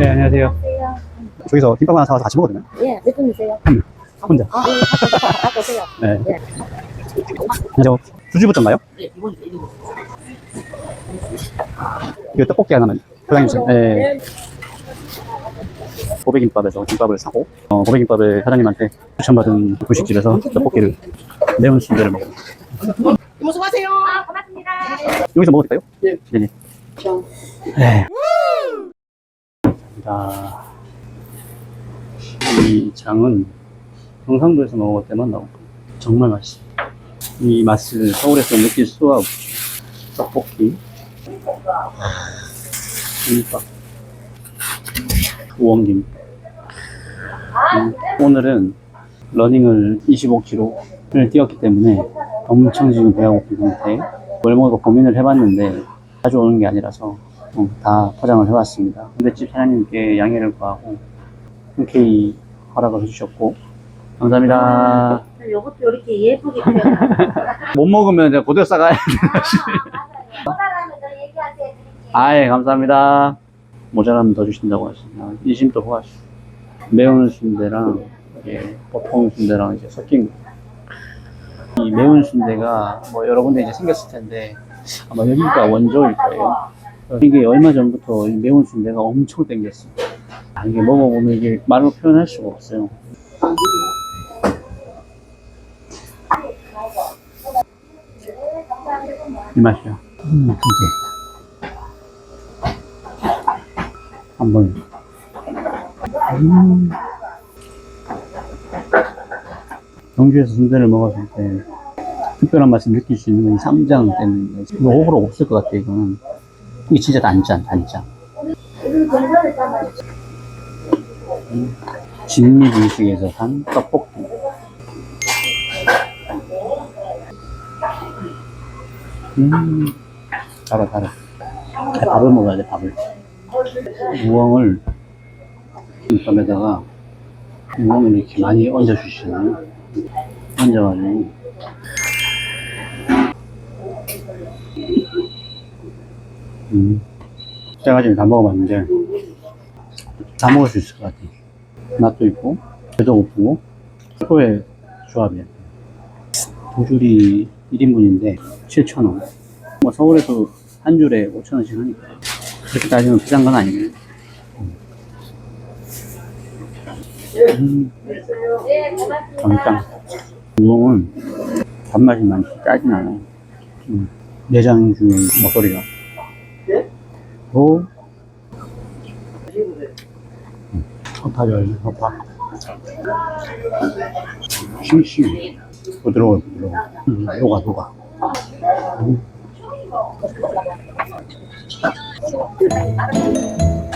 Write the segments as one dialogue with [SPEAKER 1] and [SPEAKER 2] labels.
[SPEAKER 1] 네, 안녕하세요.
[SPEAKER 2] 안녕하세요.
[SPEAKER 1] 저기서 김밥 하나 사와서 같이 먹어도 되나요?
[SPEAKER 2] 예, 몇 분이세요?
[SPEAKER 1] 혼자.
[SPEAKER 2] 아, 예, 갖고 오세요.
[SPEAKER 1] 네.
[SPEAKER 2] 네.
[SPEAKER 1] 안녕하세요. 수지부터인가요? 이거 떡볶이 하나만 포장해 주세요. 네. 고백김밥에서 김밥을 사고, 어, 고백김밥을 사장님한테 추천받은 분식집에서 떡볶이를 매운 순대를 먹고.
[SPEAKER 2] 수고하세요. 아, 고맙습니다.
[SPEAKER 1] 여기서 먹어도 될까요?
[SPEAKER 3] 예.
[SPEAKER 1] 네네. 네. 자, 이 장은 경상도에서 먹을 때만 나오고 정말 맛있어요. 이 맛을 서울에서 느낄 수가 없죠. 떡볶이, 김밥, 우엉김밥. 음, 오늘은 러닝을 25km를 뛰었기 때문에 엄청 지금 배가 고픈 상태. 뭘 먹을까 고민을 해봤는데 자주 오는 게 아니라서 어, 다 포장을 해왔습니다. 근데 집 사장님께 양해를 구하고 흔쾌히 허락을 해주셨고 감사합니다.
[SPEAKER 2] 요것도 이렇게 예쁘게 표현.
[SPEAKER 1] 못 먹으면 이제 고대 싸가야
[SPEAKER 2] 얘기하세요. 드릴게요.
[SPEAKER 1] 아예 감사합니다. 모자라면 더 주신다고 하시네요. 이심도 호하시. 매운 순대랑 이게 보통 순대랑 이제 섞인 거. 이 매운 순대가 뭐 여러 군데 이제 생겼을 텐데 아마 여기가 원조일 거예요. 이게 얼마 전부터 이 매운 순대가 엄청 땡겼어요. 아, 이게 먹어보면 이게 말로 표현할 수가 없어요. 이 맛이야. 음, 두 개. 한 번. 음. 경주에서 순대를 먹었을 때 특별한 맛을 느낄 수 있는 건이 쌈장 때문에 이거 호불호 없을 것 같아 이거는 이게 진짜 단짠 단짠 음. 진미 분식에서 산 떡볶이 음 달아 달아 밥을 먹어야 돼 밥을 우엉을 김밥에다가 우엉을 이렇게 많이 얹어 주시나요? 얹어가지고 음 제가 지금 다 먹어봤는데 다 먹을 수 있을 것 같아 맛도 있고 배도 고프고 최고의 조합이야 두 줄이 1인분인데 7,000원 뭐 서울에서 한 줄에 5,000원씩 하니까 그렇게 따지면 비싼 건 아니네 음,
[SPEAKER 2] 네, 고맙습니다.
[SPEAKER 1] 짱짱. 우엉은 단맛이 많지 짜진 않아. 음, 내장 중에 먹거리가. 오. 음, 허파절, 허파. 싱싱. 부드러워, 부드러워. 음, 녹아, 녹아. 음.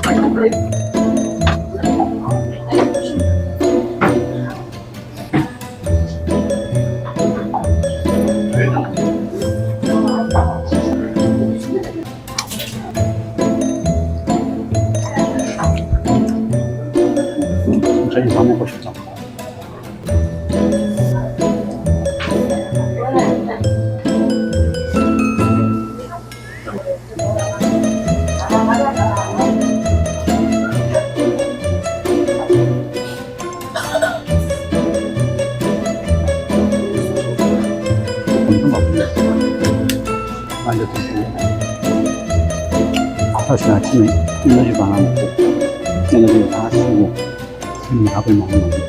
[SPEAKER 1] 갑 완전 드시고. 아침에 에너지도 하나 먹고, 에너지를 다 쓰고, 음, 밥을 먹는 거.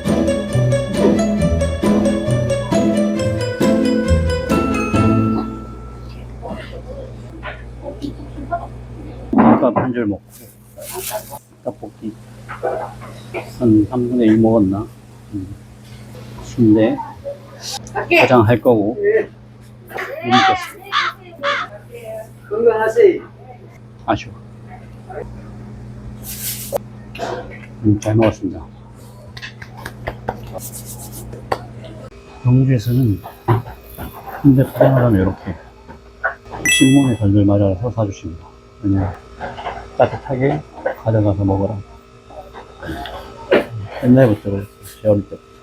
[SPEAKER 1] 김밥 한 줄 먹고, 떡볶이 한 3분의 1 먹었나? 음. 순대 가장 할 거고.
[SPEAKER 3] 건강하세요.
[SPEAKER 1] 아쉬워. 음, 잘 먹었습니다. 경주에서는 근데 포장을 하면 이렇게 신문에 덜덜 말아서 사주십니다. 그냥 따뜻하게 가져가서 먹어라. 옛날부터 그랬어요. 제 어릴 때부터.